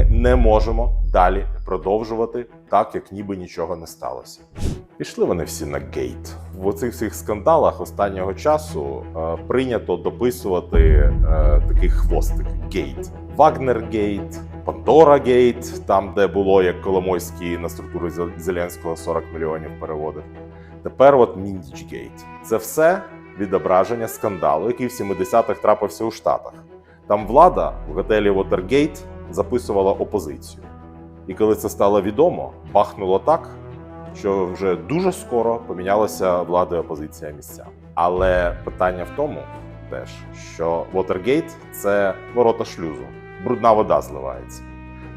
Ми не можемо далі продовжувати так, як ніби нічого не сталося. Пішли вони всі на гейт. В оцих всіх скандалах останнього часу е, прийнято дописувати е, такий хвостик гейт. Вагнер гейт, Пандора гейт, там, де було як Коломойський на структуру Зеленського 40 мільйонів переводив. Тепер от Міндіч гейт. Це все відображення скандалу, який в 70-х трапився у Штатах. Там влада в готелі Вотергейт записувала опозицію. І коли це стало відомо, бахнуло так, що вже дуже скоро помінялася влада і опозиція місця. Але питання в тому теж, що Вотергейт це ворота шлюзу, брудна вода зливається.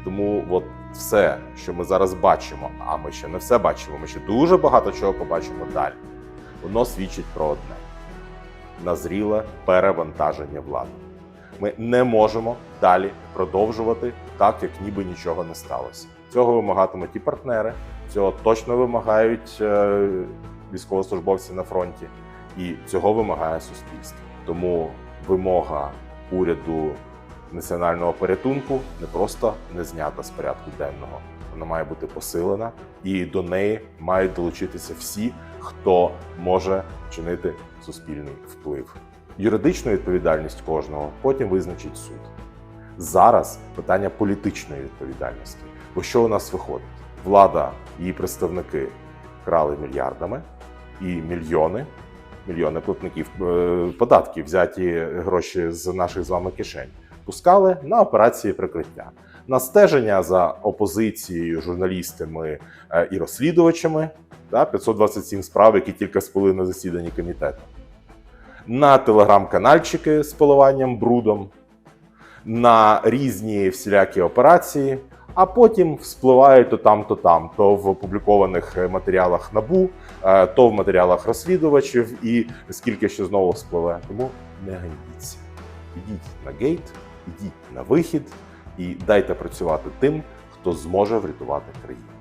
Тому от все, що ми зараз бачимо, а ми ще не все бачимо, ми ще дуже багато чого побачимо далі. Воно свідчить про одне: назріле перевантаження влади. Ми не можемо далі продовжувати так, як ніби нічого не сталося. Цього вимагатимуть і партнери, цього точно вимагають е, військовослужбовці на фронті, і цього вимагає суспільство. Тому вимога уряду національного порятунку не просто не знята з порядку денного. Вона має бути посилена, і до неї мають долучитися всі, хто може чинити суспільний вплив. Юридичну відповідальність кожного потім визначить суд. Зараз питання політичної відповідальності. Бо що у нас виходить? Влада, її представники крали мільярдами і мільйони, мільйони платників е, податків, взяті гроші з наших з вами кишень, пускали на операції прикриття, на стеження за опозицією, журналістами е, і розслідувачами. Да, 527 справ, які тільки спали на засіданні комітету. На телеграм-канальчики з поливанням брудом, на різні всілякі операції, а потім вспливають то там, то там, то в опублікованих матеріалах набу, е, то в матеріалах розслідувачів, і скільки ще знову вспливе. Тому не ганьбіться. Ідіть на гейт, ідіть на вихід і дайте працювати тим, хто зможе врятувати країну.